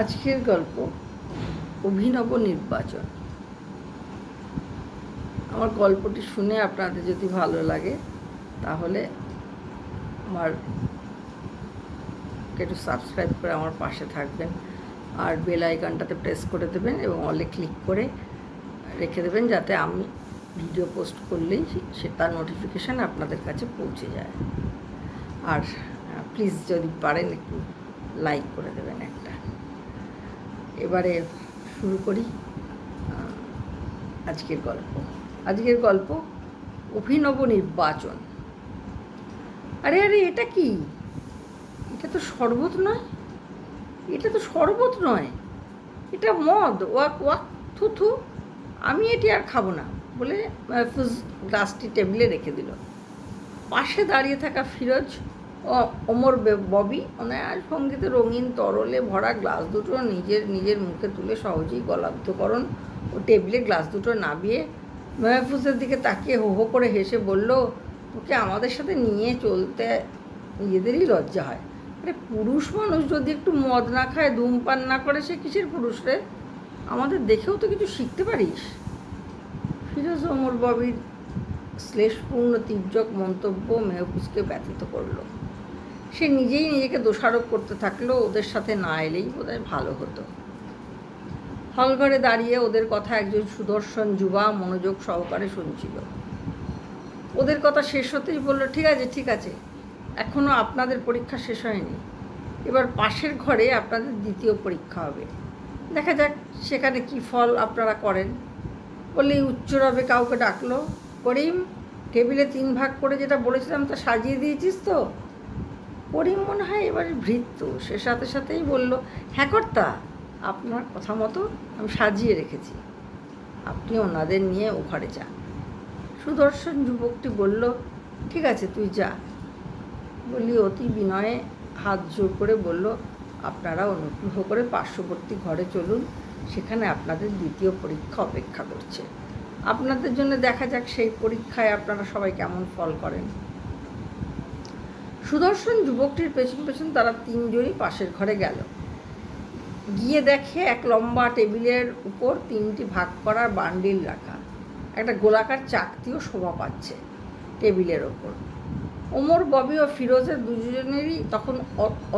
আজকের গল্প, অভিনব নির্বাচন। আমার গল্পটি শুনে আপনাদের যদি ভালো লাগে, তাহলে আমার একটু সাবস্ক্রাইব করে আমার পাশে থাকবেন। আর বেল আইকনটাতে প্রেস করে দেবেন এবং অলে ক্লিক করে রেখে দেবেন যাতে আমি ভিডিও পোস্ট করলেই সে তার নোটিফিকেশান আপনাদের কাছে পৌঁছে যায়। আর প্লিজ যদি পারেন একটু লাইক করে দেবেন একটা। এবারে শুরু করি আজকের গল্প। আজকের গল্প, অভিনব নির্বাচন। আরে আরে, এটা কি? এটা তো শরবত নয়? এটা তো শরবত নয়। এটা মদ, ওয়াক ওয়াক, থু থু। আমি এটি আর খাব না বলে গ্লাসটি টেবিলে রেখে দিল। পাশে দাঁড়িয়ে থাকা ফিরোজ ওমর ববি ওনার সঙ্গীতে রঙিন তরলে ভরা গ্লাস দুটো নিজের নিজের মুখে তুলে সহজেই গলাব্ধকরণ ও টেবিলে গ্লাস দুটো নাবিয়ে মেহফুজের দিকে তাকিয়ে হো হো করে হেসে বলল, তোকে আমাদের সাথে নিয়ে চলতে নিজেদেরই লজ্জা হয়। আরে পুরুষ মানুষ যদি একটু মদ না খায়, ধূমপান না করে, সে কিসের পুরুষ রে? আমাদের দেখেও তো কিছু শিখতে পারিস? ফিরোজ ওমর ববির শ্লেষপূর্ণ তীর্যক মন্তব্য মেহফুজকে ব্যথিত করল। সে নিজেই নিজেকে দোষারোপ করতে থাকল ওদের সাথে না এলেই বোধহয় ভালো হতো। হলঘরে দাঁড়িয়ে ওদের কথা একজন সুদর্শন যুবা মনোযোগ সহকারে শুনছিল। ওদের কথা শেষ হতেই বলল, ঠিক আছে ঠিক আছে। এখনও আপনাদের পরীক্ষা শেষ হয়নি। এবার পাশের ঘরে আপনাদের দ্বিতীয় পরীক্ষা হবে। দেখা যাক সেখানে কি ফল আপনারা করেন। বললেই উচ্চরবে কাউকে ডাকলো, করিম, টেবিলে তিন ভাগ করে যেটা বলেছিলাম তা সাজিয়ে দিয়েছিস তো? করিম মনে হয় এবারে ভৃত্য। সে সাথে সাথেই বলল হ্যাঁ কর্তা, আপনার কথা মতো আমি সাজিয়ে রেখেছি। আপনি ওনাদের নিয়ে ও ঘরে যান। সুদর্শন যুবকটি বলল, ঠিক আছে, তুই যা। বলি অতি বিনয়ে হাত জোর করে বলল, আপনারা অনুগ্রহ করে পার্শ্ববর্তী ঘরে চলুন, সেখানে আপনাদের দ্বিতীয় পরীক্ষা অপেক্ষা করছে। আপনাদের জন্য দেখা যাক সেই পরীক্ষায় আপনারা সবাই কেমন ফল করেন। সুদর্শন যুবকটির পেছন পেছন তারা তিনজনই পাশের ঘরে গেল। গিয়ে দেখে এক লম্বা টেবিলের উপর তিনটি ভাগ করার বান্ডিল রাখা। একটা গোলাকার চাকতিও শোভা পাচ্ছে টেবিলের ওপর। ওমর, ববি ও ফিরোজের দুজনেরই তখন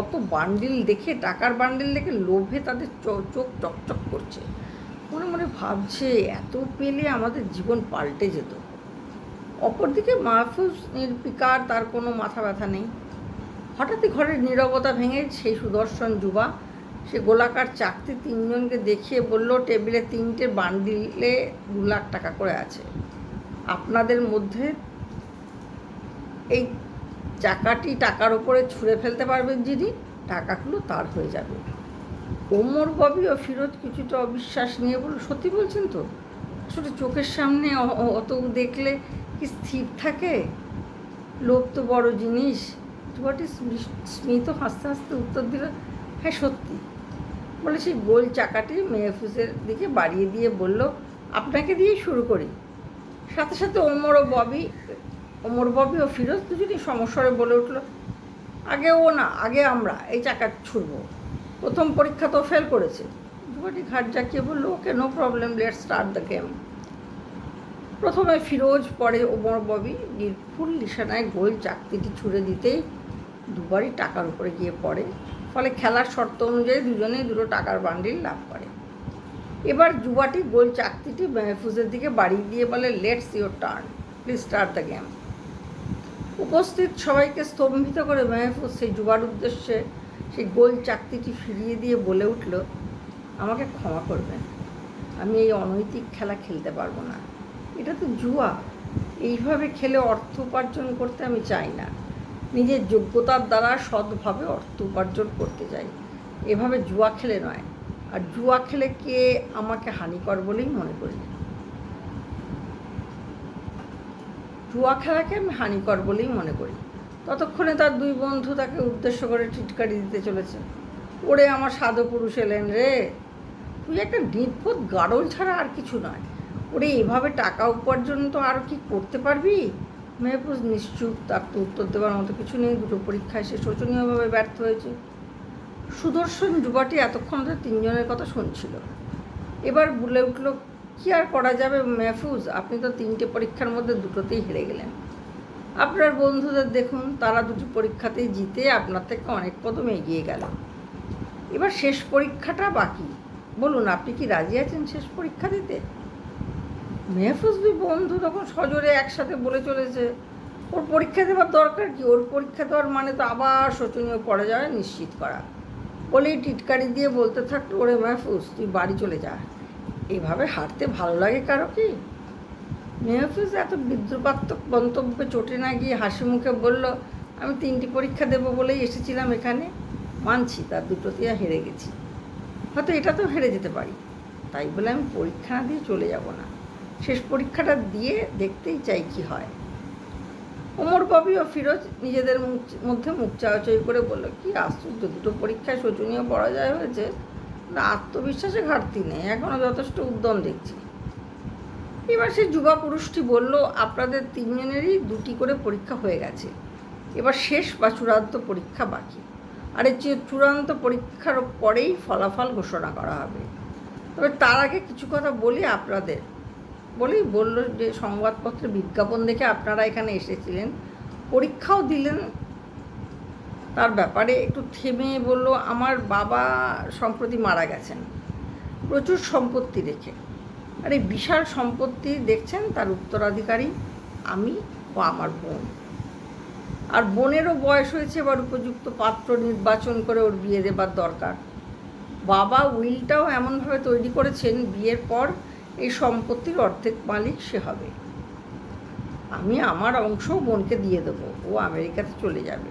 অত বান্ডিল দেখে, টাকার বান্ডিল দেখে লোভে তাদের চোখ চকচক করছে। মনে মনে ভাবছে, এত পেলে আমাদের জীবন পাল্টে যেত। অপরদিকে মাহফুজ নির্বিকার, তার কোনো মাথা ব্যথা নেই। হঠাৎই ঘরের নীরবতা ভেঙে সেই সুদর্শন যুবা, সে গোলাকার চাকতি তিনজনকে দেখিয়ে বলল, টেবিলে তিনটে বান্ডিলে দু লাখ টাকা করে আছে। আপনাদের মধ্যে এই চাকাটি টাকার ওপরে ছুঁড়ে ফেলতে পারবেন যিনি টাকাগুলো তার হয়ে যাবে। ওমর ববি ও ফিরোজ কিছুটা অবিশ্বাস নিয়ে বলল, সত্যি বলছেন তো? আসলে চোখের সামনে অত দেখলে কি স্থির থাকে? লোভ তো বড় জিনিস। যুবাটি স্মি- স্মিত হাসতে হাসতে উত্তর দিল হ্যাঁ সত্যি। বলে সেই গোল চাকাটি মেহফুজের দিকে বাড়িয়ে দিয়ে বলল, আপনাকে দিয়েই শুরু করি। সাথে সাথে ওমর ও ববি, ওমর, ববি ও ফিরোজ দুজনই সমস্বরে বলে উঠল, আগে ও না, আগে আমরা এই চাকা ছুড়ব। প্রথম পরীক্ষা তো ফেল করেছে। যুবটি ঘাট জাকিয়ে বলল, okay no problem let start the game প্রথমে ফিরোজ, পরে ওমর ববি নির্ভুল নিশানায় গোল চাকতিটি ছুঁড়ে দিতেই দুবারই টাকার উপরে গিয়ে পড়ে। ফলে খেলার শর্ত অনুযায়ী দুজনেই দুটো টাকার বান্ডিল লাভ করে। এবার যুবাটি গোল চাকতিটি মেহফুজের দিকে বাড়িয়ে দিয়ে বলে let's your turn please start the game উপস্থিত সবাইকে স্তম্ভিত করে মেহফুজ সেই যুবার উদ্দেশ্যে সেই গোল চাকতিটি ফিরিয়ে দিয়ে বলে উঠল, আমাকে ক্ষমা করবেন, আমি এই অনৈতিক খেলা খেলতে পারব না। এটা তো জুয়া। এইভাবে খেলে অর্থ উপার্জন করতে আমি চাই না। নিজের যোগ্যতার দ্বারা সৎভাবে অর্থ উপার্জন করতে চাই। এভাবে জুয়া খেলে নয়। আর জুয়া খেলে কে আমাকে হানিকর বলেই মনে করি। জুয়া খেলাকে আমি হানিকর বলেই মনে করি। ততক্ষণে তার দুই বন্ধু তাকে উদ্দেশ্য করে টিটকারি দিতে চলেছে। ওরে আমার সাধু পুরুষ এলেন রে। তুই একটা নির্বোধ গাড়ল ছাড়া আর কিছু নয়। ওরে, এভাবে টাকা উপার্জন তো আর কি করতে পারবি? মেহফুজ নিশ্চুপ, তার তো উত্তর দেওয়ার মতো কিছু নেই, দুটো পরীক্ষায় সে শোচনীয়ভাবে ব্যর্থ হয়েছে। সুদর্শন যুবাটি এতক্ষণ ধরে তিনজনের কথা শুনছিল। এবার বলে উঠল, কী আর করা যাবে মেহফুজ? আপনি তো তিনটে পরীক্ষার মধ্যে দুটোতেই হেরে গেলেন। আপনার বন্ধুদের দেখুন, তারা দুটি পরীক্ষাতেই জিতে আপনার থেকে অনেক কদম এগিয়ে গেল। এবার শেষ পরীক্ষাটা বাকি। বলুন, আপনি কি রাজি আছেন শেষ পরীক্ষা দিতে? মেহফুজ দুই বন্ধু তখন সজোরে একসাথে বলে চলেছে, ওর পরীক্ষা দেওয়ার দরকার কি? ওর পরীক্ষা দেওয়ার মানে তো আবার শোচনীয় পড়ে যাওয়া নিশ্চিত করা। বলেই টিটকারি দিয়ে বলতে থাকতো ওরে মেহফুজ, তুই বাড়ি চলে যা। এভাবে হাঁটতে ভালো লাগে কারও কি? মেহফুজ এত বিদ্রুপাত্মক মন্তব্যে চটে না গিয়ে হাসি মুখে বলল, আমি তিনটি পরীক্ষা দেবো বলেই এসেছিলাম এখানে। মানছি, তার দুটোতেই হেরে গেছি। হয়তো এটা তো হেরে যেতে পারি। তাই বলে আমি পরীক্ষা না দিয়ে চলে যাব না। শেষ পরীক্ষাটা দিয়ে দেখতেই চাই কি হয়। ওমর ববি ও ফিরোজ নিজেদের মধ্যে মুখ চাওয়াচাই করে বলল, কি আশ্চর্য, দুটো পরীক্ষায় শোচনীয় পরাজয় হয়েছে। না, আত্মবিশ্বাসে ঘাটতি নেই এখনও যথেষ্ট উদ্যম দেখছি। এবার সে যুবা পুরুষটি বলল, আপনাদের তিনজনেরই দুটি করে পরীক্ষা হয়ে গেছে। এবার শেষ বা চূড়ান্ত পরীক্ষা বাকি। আর এই চূড়ান্ত পরীক্ষার পরেই ফলাফল ঘোষণা করা হবে। তবে তার আগে কিছু কথা বলি আপনাদের। বলেই বলল যে সংবাদপত্রে বিজ্ঞাপন দেখে আপনারা এখানে এসেছিলেন। পরীক্ষাও দিলেন। তার ব্যাপারে একটু থেমে বলল, আমার বাবা সম্প্রতি মারা গেছেন। প্রচুর সম্পত্তি রেখে আর এই বিশাল সম্পত্তি দেখছেন তার উত্তরাধিকারী, আমি ও আমার বোন। আর বোনেরও বয়স হয়েছে, এবার উপযুক্ত পাত্র নির্বাচন করে ওর বিয়ে দেবার দরকার। বাবা উইলটাও এমনভাবে তৈরি করেছেন, বিয়ের পর এই সম্পত্তির অর্ধেক মালিক সে হবে। আমি আমার অংশ বোনকে দিয়ে দেবো, ও আমেরিকাতে চলে যাবে।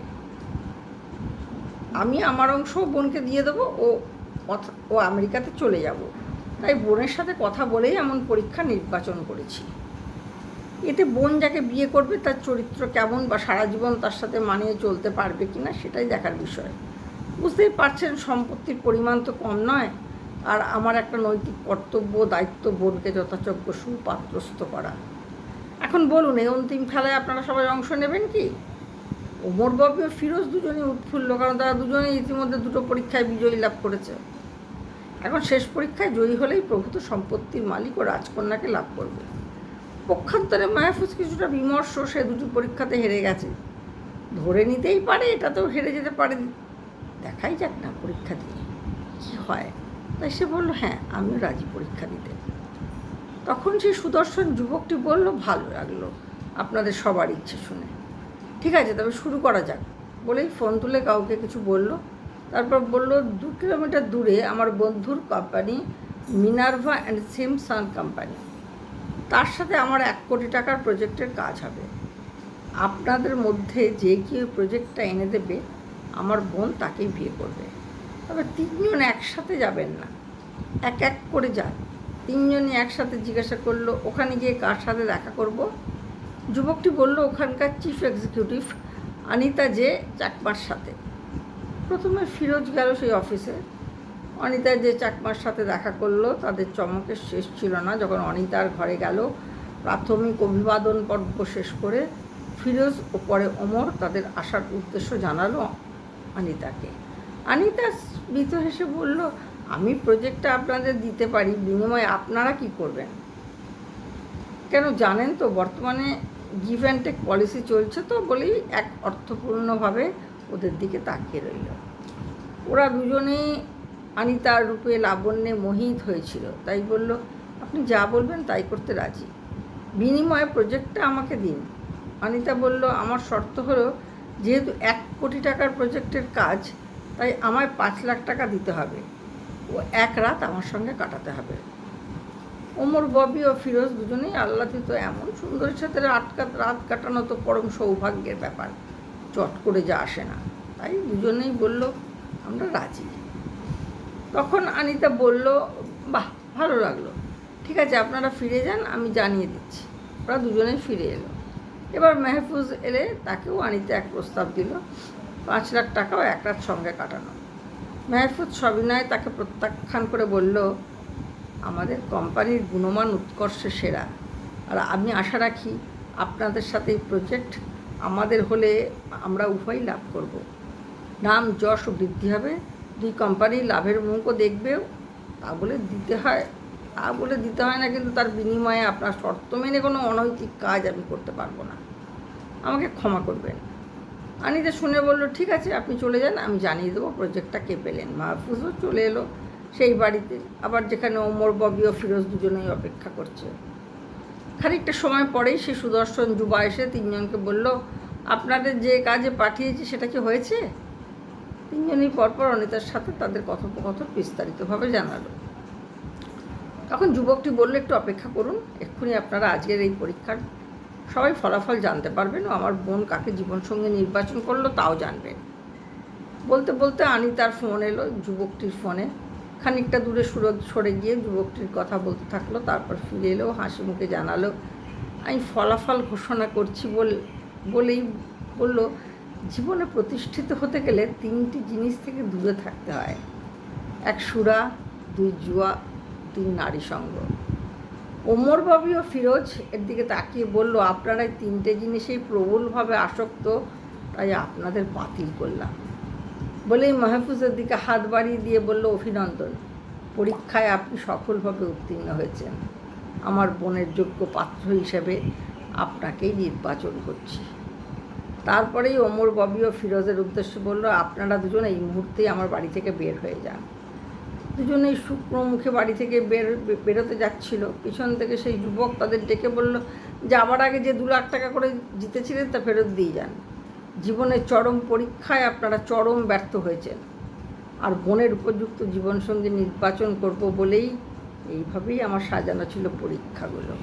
আমি আমার অংশ বোনকে দিয়ে দেবো, ও ও আমেরিকাতে চলে যাব। তাই বোনের সাথে কথা বলেই এমন পরীক্ষা নির্বাচন করেছি। এতে বোন যাকে বিয়ে করবে, তার চরিত্র কেমন বা সারা জীবন তার সাথে মানিয়ে চলতে পারবে কি না সেটাই দেখার বিষয়। বুঝতেই পারছেন, সম্পত্তির পরিমাণ তো কম নয়। আর আমার একটা নৈতিক কর্তব্য, দায়িত্ব, বোনকে যথাযোগ্য সুপাত্রস্থ করা। এখন বলুন, এই অন্তিম খেলায় আপনারা সবাই অংশ নেবেন কি? ওমর বাবু ও ফিরোজ দুজনেই উৎফুল্ল, কারণ তারা দুজনেই ইতিমধ্যে দুটো পরীক্ষায় বিজয়ী লাভ করেছে। এখন শেষ পরীক্ষায় জয়ী হলেই প্রভূত সম্পত্তির মালিক ও রাজকন্যাকে লাভ করবে। পক্ষান্তরে মায়াফুজ কিছুটা বিমর্ষ, সে দুটি পরীক্ষাতে হেরে গেছে। ধরে নিতেই পারে, এটাতেও হেরে যেতে পারে। দেখাই যাক না পরীক্ষা দিয়ে। কী হয়? তাই সে বলল হ্যাঁ আমিও রাজি পরীক্ষা দিতে। তখন সেই সুদর্শন যুবকটি বলল, ভালো লাগল, আপনাদের সবার ইচ্ছে শুনে। ঠিক আছে, তবে শুরু করা যাক। বলেই ফোন তুলে কাউকে কিছু বলল। তারপর বলল, দু কিলোমিটার দূরে আমার বন্ধুর company Minerva and Simson company তার সাথে আমার এক কোটি টাকার প্রজেক্টের কাজ হবে। আপনাদের মধ্যে যে কি ওই প্রজেক্টটা এনে দেবে, আমার বোন তাকেই বিয়ে করবে। তবে তিনজন একসাথে যাবেন না। এক এক করে যান। তিনজনই একসাথে জিজ্ঞাসা করল, ওখানে গিয়ে কার সাথে দেখা করব? যুবকটি বলল, ওখানকার চিফ এক্সিকিউটিভ অনিতা যে চাকমার সাথে। প্রথমে ফিরোজ গেল সেই অফিসে অনিতা যে চাকমার সাথে দেখা করল। তাদের চমকের শেষ ছিল না। যখন অনিতার ঘরে গেল, প্রাথমিক অভিবাদন পর্ব শেষ করে ফিরোজ ও পরে ওমর তাদের আসার উদ্দেশ্য জানালো অনিতাকে। অনিতা স্মিত হেসে বলল, আমি প্রজেক্টটা আপনাদের দিতে পারি, বিনিময়ে আপনারা কি করবেন? কেন জানেন তো, বর্তমানে গিভ অ্যান্ড টেক পলিসি চলছে তো বলেই এক অর্থপূর্ণভাবে ওদের দিকে তাকিয়ে রইল। ওরা দুজনেই অনিতার রূপে লাবণ্যে মোহিত হয়েছিল। তাই বলল, আপনি যা বলবেন তাই করতে রাজি। বিনিময়ে প্রজেক্টটা আমাকে দিন। অনিতা বলল, আমার শর্ত হলো, যেহেতু এক কোটি টাকার প্রজেক্টের কাজ তাই আমায় পাঁচ লাখ টাকা দিতে হবে। ও এক রাত আমার সঙ্গে কাটাতে হবে। ওমর, ববি ও ফিরোজ দুজনেই আল্লাদিত এমন সুন্দরের সাথে আটকা রাত কাটানো তো পরম সৌভাগ্যের ব্যাপার। চট করে যা আসে না। তাই দুজনেই বলল, আমরা রাজি। তখন আনিতা বলল, বাহ, ভালো লাগল। ঠিক আছে, আপনারা ফিরে যান, আমি জানিয়ে দিচ্ছি। ওরা দুজনেই ফিরে এলো। এবার মেহফুজ এলে তাকেও আনিতে এক প্রস্তাব দিল। পাঁচ লাখ টাকাও এক রাত সঙ্গে কাটানো। মেহফুজ সবিনয় তাকে প্রত্যাখ্যান করে বলল, আমাদের কোম্পানির গুণমান উৎকর্ষে সেরা। আর আমি আশা রাখি আপনাদের সাথে এই প্রজেক্ট আমাদের হলে আমরা উভয়ই লাভ করব। নাম যশ বৃদ্ধি হবে। দুই কোম্পানি লাভের মুখও দেখবেও। তা বলে দিতে হয়। তা বলে দিতে হয় না কিন্তু তার বিনিময়ে আপনার শর্ত মেনে কোনো অনৈতিক কাজ আমি করতে পারব না। আমাকে ক্ষমা করবেন। আনিতা শুনে বলল, ঠিক আছে, আপনি চলে যান, আমি জানিয়ে দেবো প্রজেক্টটা কে পেলেন। মাহফুজও চলে এলো সেই বাড়িতে। আবার যেখানে ওমর, ববি ও ফিরোজ দুজনেই অপেক্ষা করছে। খানিকটা সময় পরেই সে সুদর্শন যুবা এসে তিনজনকে বলল, আপনাদের যে কাজে পাঠিয়েছি, সেটা কি হয়েছে? তিনজনই পরপর অনিতার সাথে তাদের কথোপকথন বিস্তারিতভাবে জানালো। তখন যুবকটি বলল, একটু অপেক্ষা করুন, এক্ষুনি আপনারা আজকের এই পরীক্ষার সবাই ফলাফল জানতে পারবেন ও আমার বোন কাকে জীবনসঙ্গী নির্বাচন করল তাও জানবেন। বলতে বলতে আনি তার ফোন এলো যুবকটির ফোনে। খানিকটা দূরে সুর সরে গিয়ে যুবকটির কথা বলতে থাকল, তারপর ফিরে এলো, হাসি মুখে জানালো, আমি ফলাফল ঘোষণা করছি বল বলেই বলল, জীবনে প্রতিষ্ঠিত হতে গেলে তিনটি জিনিস থেকে দূরে থাকতে হয়। এক সুরা, দুই জুয়া, তিন নারী সঙ্গ। ওমর বাবি ও ফিরোজ এর দিকে তাকিয়ে বলল আপনারা তিনটে জিনিসেই প্রবলভাবে আসক্ত, তাই আপনাদের বাতিল করলাম। বলেই মাহফুজের দিকে হাত বাড়িয়ে দিয়ে বলল, অভিনন্দন, পরীক্ষায় আপনি সফলভাবে উত্তীর্ণ হয়েছেন। আমার বোনের যোগ্য পাত্র হিসেবে আপনাকেই নির্বাচন করছি। তারপরেই ওমর ববি ও ফিরোজের উদ্দেশ্য বলল, আপনারা দুজন এই মুহূর্তেই আমার বাড়ি থেকে বের হয়ে যান। দুজনেই শুকনো মুখে বাড়ি থেকে বের, বেরোতে যাচ্ছিল। পিছন থেকে সেই যুবক তাদের ডেকে বলল যাবার আগে যে দু লাখ টাকা করে জিতেছিলেন তা ফেরত দিয়ে যান। জীবনের চরম পরীক্ষায় আপনারা চরম ব্যর্থ হয়েছেন। আর বোনের উপযুক্ত জীবনসঙ্গী নির্বাচন করব বলেই এইভাবেই আমার সাজানো ছিল পরীক্ষাগুলো।